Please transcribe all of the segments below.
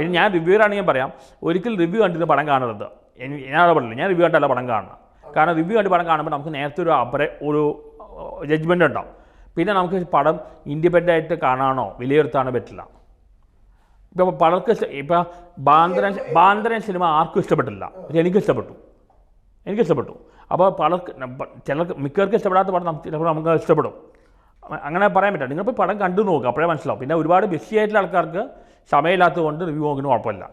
പിന്നെ ഞാൻ റിവ്യൂർ ഞാൻ പറയാം ഒരിക്കൽ റിവ്യൂ കണ്ടിട്ട് പടം കാണരുത്. അവിടെ പറഞ്ഞില്ല ഞാൻ റിവ്യൂ കണ്ടല്ല പടം കാണണം കാരണം റിവ്യൂ കണ്ടി പടം കാണുമ്പോൾ നമുക്ക് നേരത്തെ ഒരു അപര ഒരു ജഡ്ജ്മെന്റ് ഉണ്ടാവും. പിന്നെ നമുക്ക് പടം ഇൻഡിപെൻഡന്റ് ആയിട്ട് കാണാനോ വിലയിരുത്താനോ പറ്റില്ല. ഇപ്പോൾ പലർക്ക് ഇഷ്ട- ഇപ്പോൾ ബാന്ദ്രൻ ബാന്തരൻ സിനിമ ആർക്കും ഇഷ്ടപ്പെട്ടില്ല. പക്ഷേ എനിക്ക് ഇഷ്ടപ്പെട്ടു. എനിക്ക് ഇഷ്ടപ്പെട്ടു. അപ്പോൾ പലർക്ക് ചിലർക്ക് മിക്കവർക്ക് ഇഷ്ടപ്പെടാത്ത പടം നമുക്ക് ചിലപ്പോൾ നമുക്ക് ഇഷ്ടപ്പെടും. അങ്ങനെ പറയാൻ പറ്റില്ല. നിങ്ങളിപ്പോൾ പടം കണ്ടു നോക്കുക അപ്പോഴേ മനസ്സിലാവും. പിന്നെ ഒരുപാട് ബിസി ആയിട്ടുള്ള ആൾക്കാർക്ക് സമയമില്ലാത്തത് കൊണ്ട് റിവ്യൂ നോക്കുന്ന കുഴപ്പമില്ല.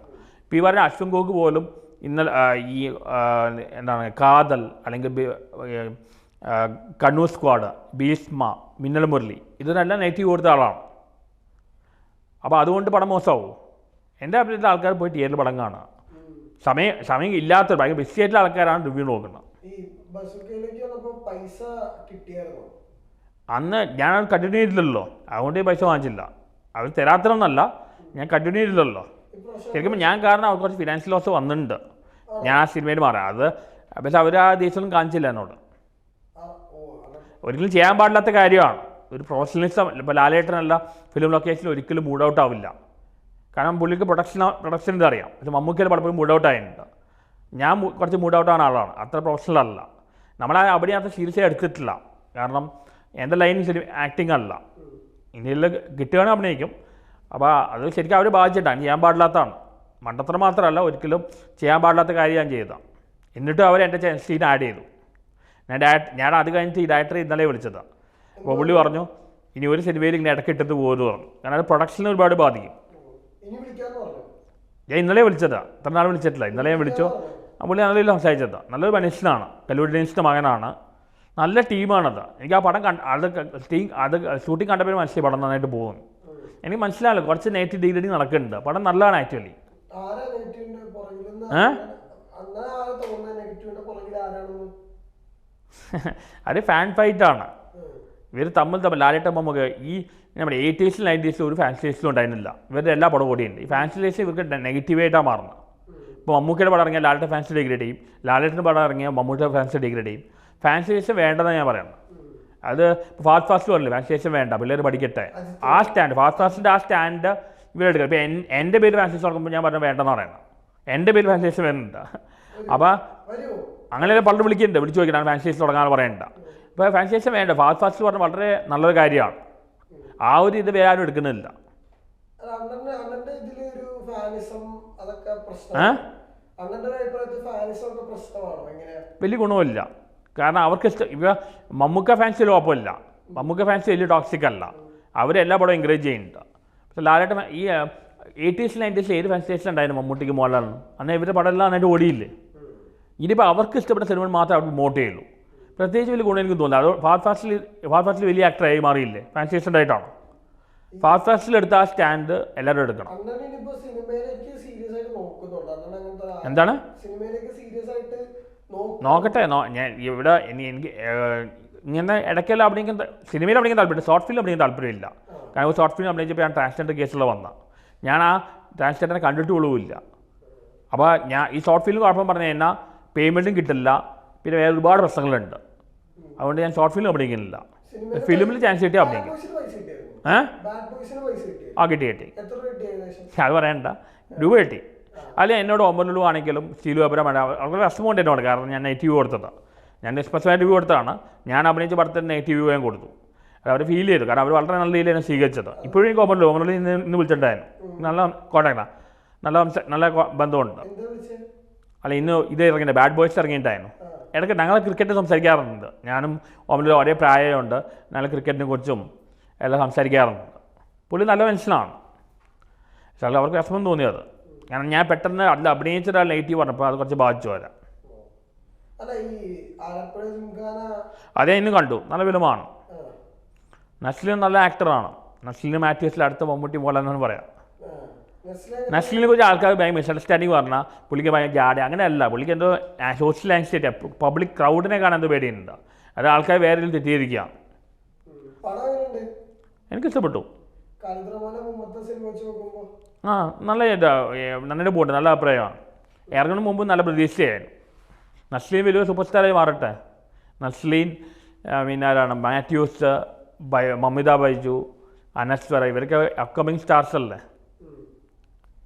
ഇപ്പോൾ ഈ പറഞ്ഞ അശ്വൻ ഗോക്ക് പോലും ഇന്നലെ ഈ എന്താണ് കാതൽ അല്ലെങ്കിൽ കണ്ണൂർ സ്ക്വാഡ് ഭീഷ്മ മിന്നൽ മുരളി ഇതിനെല്ലാം നെഗറ്റീവ് കൊടുത്ത ആളാണ്. അപ്പോൾ അതുകൊണ്ട് പടം മോശമാവും. എന്റെ അഭിപ്രായത്തിൽ ആൾക്കാർ പോയി തിയേറ്ററിൽ പടം കാണുക. സമയം സമയം ഇല്ലാത്ത ഭയങ്കര ബിസി ആയിട്ടുള്ള ആൾക്കാരാണ് റിവ്യൂ നോക്കുന്നത്. അന്ന് ഞാൻ കണ്ടിന്യൂ ചെയ്തില്ലല്ലോ അതുകൊണ്ട് പൈസ വാങ്ങിച്ചില്ല. അവർ തരാത്തതൊന്നല്ല ഞാൻ കണ്ടിന്യൂ ചെയ്തില്ലല്ലോ. ശരിക്കും ഞാൻ കാരണം അവർക്ക് കുറച്ച് ഫിനാൻഷ്യൽ ലോസ് വന്നിട്ടുണ്ട്. ഞാൻ ആ സിനിമയിൽ മാറാം. അത് പക്ഷെ അവർ ആ ദേശമൊന്നും കാണിച്ചില്ല എന്നോട്. ഒരിക്കലും ചെയ്യാൻ പാടില്ലാത്ത കാര്യമാണ്. ഒരു പ്രൊഫഷണലിസം ഇപ്പോൾ ലാലേട്ടനല്ല ഫിലിം ലൊക്കേഷനിൽ ഒരിക്കലും മൂഡ് ഔട്ട് ആവില്ല. കാരണം പുള്ളിക്ക് പ്രൊഡക്ഷൻ പ്രൊഡക്ഷൻ ഇത് അറിയാം? പക്ഷെ മമ്മൂക്കിയിൽ പലപ്പോഴും മൂഡ് ഔട്ട് ആയിട്ടുണ്ട്. ഞാൻ കുറച്ച് മൂഡ് ഔട്ട് ആവുന്ന ആളാണ്. അത്ര പ്രൊഫഷണൽ അല്ല. നമ്മൾ ആ അവിടെ അത്ര സീരിയസ് എടുത്തിട്ടില്ല. കാരണം എന്റെ ലൈൻ ആക്ടിങ് അല്ല. ഇന്ത്യയിൽ കിട്ടുകയാണെങ്കിൽ അഭിനയിക്കും. അപ്പോൾ അത് ശരിക്കും അവർ ബാധിച്ചിട്ടാണ് ചെയ്യാൻ പാടില്ലാത്തതാണ്. മണ്ടത്തരം മാത്രമല്ല ഒരിക്കലും ചെയ്യാൻ പാടില്ലാത്ത കാര്യം ഞാൻ ചെയ്തതാണ് എന്നിട്ടും അവർ എന്റെ സീൻ ആഡ് ചെയ്തു. ഞാൻ ഡയറ്റ് ഞാൻ അത് കഴിഞ്ഞിട്ട് ഈ ഡയറക്ടറെ ഇന്നലെ വിളിച്ചതാണ് അപ്പോൾ പുള്ളി പറഞ്ഞു ഇനി ഒരു സിനിമയിൽ ഇങ്ങനെ ഇടയ്ക്ക് ഇട്ടിട്ട് പോകുമെന്ന് പറഞ്ഞു. കാരണം അത് പ്രൊഡക്ഷനെ ഒരുപാട് ബാധിക്കും. ഞാൻ ഇന്നലെ വിളിച്ചതാ. ഇത്ര നാൾ വിളിച്ചിട്ടില്ല. ഇന്നലെ ഞാൻ വിളിച്ചു. ആ പുള്ളി നല്ല രീതിയിൽ സംസാരിച്ചതാണ് നല്ലൊരു മനുഷ്യനാണ്. കല്ലൂരി ഡേൻസിന്റെ മകനാണ്. നല്ല ടീമാണത് എനിക്ക് ആ പടം കണ്ട് അത് ടീം അത് ഷൂട്ടിംഗ് കണ്ടപ്പോൾ മനസ്സിലായി പടം നന്നായിട്ട് പോകും എനിക്ക് മനസ്സിലാവില്ല. കുറച്ച് നെഗറ്റീവ് ഡീലിംഗ് നടക്കുന്നുണ്ട്. പടം നല്ലതാണ് ആക്ച്വലി അത് ഫാൻ ഫൈറ്റാണ് ആണ്. ഇവർ തമ്മിൽ തമ്മിൽ ലാലേട്ടൻ നമുക്ക് ഈ നമ്മുടെ എയ്റ്റീസിലും നയന്റീസിലും ഒരു ഫാൻസി ലിസ്റ്റിലും ഉണ്ടായിരുന്നില്ല. ഇവരുടെ എല്ലാ പടം കൂടിയുണ്ട് ഈ ഫാൻസി ലിസ്റ്റ് ഇവർക്ക് നെഗറ്റീവായിട്ടാണ് മാറുന്നത്. ഇപ്പോൾ മമ്മൂക്കയുടെ പടം ഇറങ്ങിയാൽ ലാലേട്ടൻ ഫാൻസ് ഡിഗ്രേഡ് ചെയ്യും. ലാലേട്ടന്റെ പടം ഇറങ്ങിയാൽ മമ്മൂട്ടിയുടെ ഫാൻസ് ഡിഗ്രേഡ് ചെയ്യും. ഫാൻസി ലിസ്റ്റ് വേണ്ടതെന്ന് ഞാൻ പറയുന്നത്. അത് ഫാസ്റ്റ് ഫാസ്റ്റ് പറഞ്ഞില്ല വാക്സിനേഷൻ വേണ്ട പിള്ളേർ പഠിക്കട്ടെ. ആ സ്റ്റാൻഡ് ഫാസ്റ്റ് ഫാസ്റ്റിന്റെ ആ സ്റ്റാൻഡ് ഇവരെടുക്കുക ഇപ്പോൾ എന്റെ പേര് വാക്സിനേഷൻ നോക്കുമ്പോൾ ഞാൻ പറഞ്ഞാൽ വേണ്ടെന്ന് പറയണം എന്റെ പേര് വാക്സിനേഷൻ വേണ്ട വരുന്നുണ്ട് അപ്പോൾ അങ്ങനെ പലരും വിളിക്കുന്നുണ്ട്. വിളിച്ചു നോക്കിയിട്ടാണ് വാക്സിനേഷൻ തുടങ്ങാൻ പറയണ്ട? ഇപ്പോൾ വാക്സിനേഷൻ വേണ്ട. ഫാസ്റ്റ് ഫാസ്റ്റ് പറഞ്ഞാൽ വളരെ നല്ലൊരു കാര്യമാണ്. ആ ഒരു ഇത് വേറെ ആരും എടുക്കുന്നില്ല. വലിയ ഗുണമില്ല കാരണം അവർക്ക് ഇഷ്ടം ഇപ്പോൾ മമ്മൂക്ക ഫാൻസ് കുഴപ്പമില്ല. മമ്മൂക്ക ഫാൻസ് വലിയ ടോക്സിക് അല്ല. അവരെല്ലാ പടവും എൻകറേജ് ചെയ്യുന്നുണ്ട്. പക്ഷെ ലാലേട്ടൻ ഈ എയ്റ്റീസ് നയന്റീസിൽ ഏത് ഫാൻ സ്റ്റേഷൻ ഉണ്ടായിരുന്നു മമ്മൂട്ടിക്ക് മോഡലാണ് അന്ന് ഇവരുടെ പടം എല്ലാം അതിന്റെ ഓടിയില്ലേ? ഇനിയിപ്പോൾ അവർക്ക് ഇഷ്ടപ്പെട്ട സിനിമ മാത്രമേ അവർ പ്രൊമോട്ട് ചെയ്യുള്ളൂ. പ്രത്യേകിച്ച് വലിയ ഗുണം എനിക്ക് തോന്നുന്നില്ല. അത് ഫാസ്റ്റ് ഫാസ്റ്റിൽ ഫാസ്റ്റ് ഫാസ്റ്റിൽ വലിയ ആക്ടറായി മാറിയില്ലേ? ഫാൻ സ്റ്റേഷൻ ആയിട്ടാണ് ഫാസ്റ്റ് ഫാസ്റ്റിൽ എടുത്ത ആ സ്റ്റാൻഡ് എല്ലാവരും എടുക്കണം. എന്താണ്? സീരിയസ് ആയിട്ട് നോക്കട്ടെ നോ ഞാൻ ഇവിടെ ഇനി എനിക്ക് ഇങ്ങനെ ഇടയ്ക്കെല്ലാം അഭിനയിക്കാൻ സിനിമയിൽ അഭിനയിക്കാൻ താല്പര്യം ഷോർട്ട് ഫിലിം അഭിനയിക്കാൻ താല്പര്യമില്ല. കാരണം ഷോർട്ട് ഫിലിം അഭിനയിച്ചപ്പോൾ ഞാൻ ട്രാൻസ്ജെൻഡർ കേസുള്ള വന്ന. ഞാൻ ആ ട്രാൻസ്ജെൻഡറിനെ കണ്ടിട്ട് പോലുമില്ല. അപ്പോൾ ഞാൻ ഈ ഷോർട്ട് ഫിലിം കുഴപ്പം പറഞ്ഞു കഴിഞ്ഞാൽ പേയ്മെന്റും കിട്ടില്ല. പിന്നെ വേറെ ഒരുപാട് പ്രശ്നങ്ങളുണ്ട്. അതുകൊണ്ട് ഞാൻ ഷോർട്ട് ഫിലിം അഭിനയിക്കുന്നില്ല. ഫിലിമിൽ ചാൻസ് കിട്ടിയാൽ അഭിനയിക്കും. ഏഹ് ആ കിട്ടി കിട്ടി. അത് പറയണ്ട. രൂപ കിട്ടി. അല്ല എന്നോട് ഒമ്പനുള്ളൂ ആണെങ്കിലും സ്റ്റീൽ വേപ്പരം അവർക്ക് കഷ്ടമുണ്ട് എന്നോട്. കാരണം ഞാൻ നെഗറ്റീവ് കൊടുത്തതാണ് ഞാൻ സ്പെഷ്യലായിട്ട് വ്യൂ കൊടുത്തതാണ്. ഞാൻ അഭിനയിച്ച പടത്തിന് നെഗറ്റീവ് വ്യൂ ഞാൻ കൊടുത്തു. അവർ ഫീൽ ചെയ്തു. കാരണം അവർ വളരെ നല്ല രീതിയിൽ എന്നെ സ്വീകരിച്ചത്. ഇപ്പോഴും എനിക്ക് ഒമ്പനുള്ളൂ ഒമ്പനുള്ളൂ നിന്ന് ഇന്ന് വിളിച്ചിട്ടുണ്ടായിരുന്നു. നല്ല കോൺടാക്റ്റാണ് നല്ല നല്ല ബന്ധമുണ്ട്. അല്ല ഇന്ന് ഇത് ഇറങ്ങിയിട്ട് ബാഡ് ബോയ്സ് ഇറങ്ങിയിട്ടായിരുന്നു ഇടയ്ക്ക് ഞങ്ങൾ ക്രിക്കറ്റ് സംസാരിക്കാറുണ്ട്. ഞാനും ഒമ്പനിലും ഒരേ പ്രായമുണ്ട്. ഞങ്ങൾ ക്രിക്കറ്റിനെ കുറിച്ചും എല്ലാം സംസാരിക്കാറുണ്ട്. പുള്ളി നല്ല മനുഷ്യനാണ്. പക്ഷേ അവർക്ക് വിഷമം തോന്നിയത്. കാരണം ഞാൻ പെട്ടെന്ന് അതിൽ അഭിനയിച്ചിട്ട് നെഗറ്റീവ് പറഞ്ഞപ്പോൾ അത് കുറച്ച് ബാധിച്ചു വരാം അതേ ഇന്ന് കണ്ടു. നല്ല ഫിലിമാണ്. നസ്ലിൻ നല്ല ആക്ടറാണ്. നസ്ലിന് മാത്യൂസിൽ അടുത്ത മമ്മൂട്ടി പോലെ എന്നാണ് പറയാം. നസ്ലിനെ കുറിച്ച് ആൾക്കാർ ഭയങ്കര മിസ്അണ്ടർസ്റ്റാൻഡിങ് പറഞ്ഞാൽ പുള്ളിക്ക് ഭയങ്കര ജാഡ. അങ്ങനെയല്ല പുള്ളിക്ക് എന്തോ സോഷ്യൽ ആൻസിറ്റി പബ്ലിക് ക്രൗഡിനെ കാണാൻ എന്തോ പേടിയുണ്ട്. അത് ആൾക്കാർ വേറെ എനിക്ക് തെറ്റിയിരിക്കുക ആ നല്ല നന്നായിട്ട് പോട്ടെ നല്ല അഭിപ്രായമാണ്. ഇറങ്ങുന്ന മുമ്പ് നല്ല പ്രതീക്ഷയായിരുന്നു. നസ്ലീൻ വലിയ സൂപ്പർ സ്റ്റാറായി മാറട്ടെ. നസ്ലീൻ പിന്നെ ആരാണ്? മാത്യൂസ് മമിത ബൈജു അനശ്വര ഇവരൊക്കെ അപ്കമിങ് സ്റ്റാർസ് അല്ലേ?